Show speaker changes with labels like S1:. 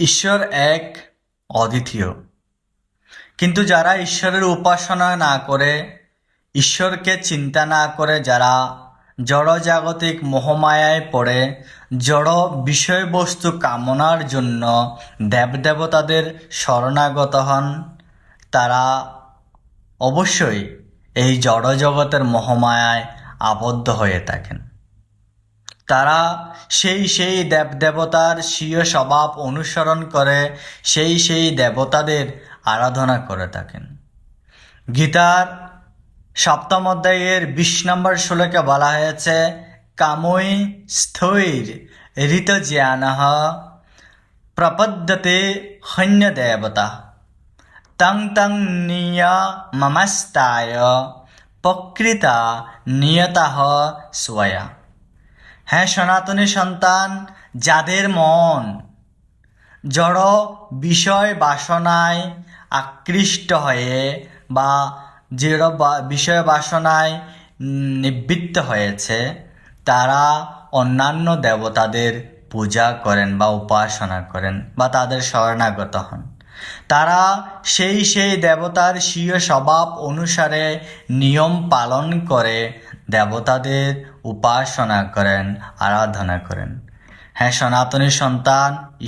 S1: ঈশ্বর এক অদ্বিতীয়। কিন্তু যারা ঈশ্বরের উপাসনা না করে, ঈশ্বরকে চিন্তা না করে যারা জড়জাগতিক মোহমায়ায় পড়ে, জড় বিষয়বস্তু কামনার জন্য দেবদেবতাদের শরণাগত হন, তারা অবশ্যই এই জড়জগতের মোহমায়ায় আবদ্ধ হয়ে থাকেন। তারা সেই সেই দেবদেবতার স্বীয় স্বভাব অনুসরণ করে সেই সেই দেবতাদের আরাধনা করে থাকেন। গীতার সপ্তম অধ্যায়ের বিশ নম্বর শ্লোকে বলা হয়েছে, কামৈ স্থৈর ঋত জ্ঞান প্রপদ্যতে হন্য দেবতা তং তং নিয়মমস্তায় প্রকৃতা নিয়তঃ স্বয়া। হ্যাঁ সনাতনী সন্তান, যাদের মন জড় বিষয় বাসনায় আকৃষ্ট হয়ে বা জড় বিষয় বাসনায় নিবৃত্ত হয়েছে, তারা অন্যান্য দেবতাদের পূজা করেন বা উপাসনা করেন বা তাদের শরণাগত হন। তারা সেই সেই দেবতার স্বীয় স্বভাব অনুসারে নিয়ম পালন করে দেবতাদের উপাসনা করেন আরাধনা করেন। হ্যাঁ সনাতনী সন্তান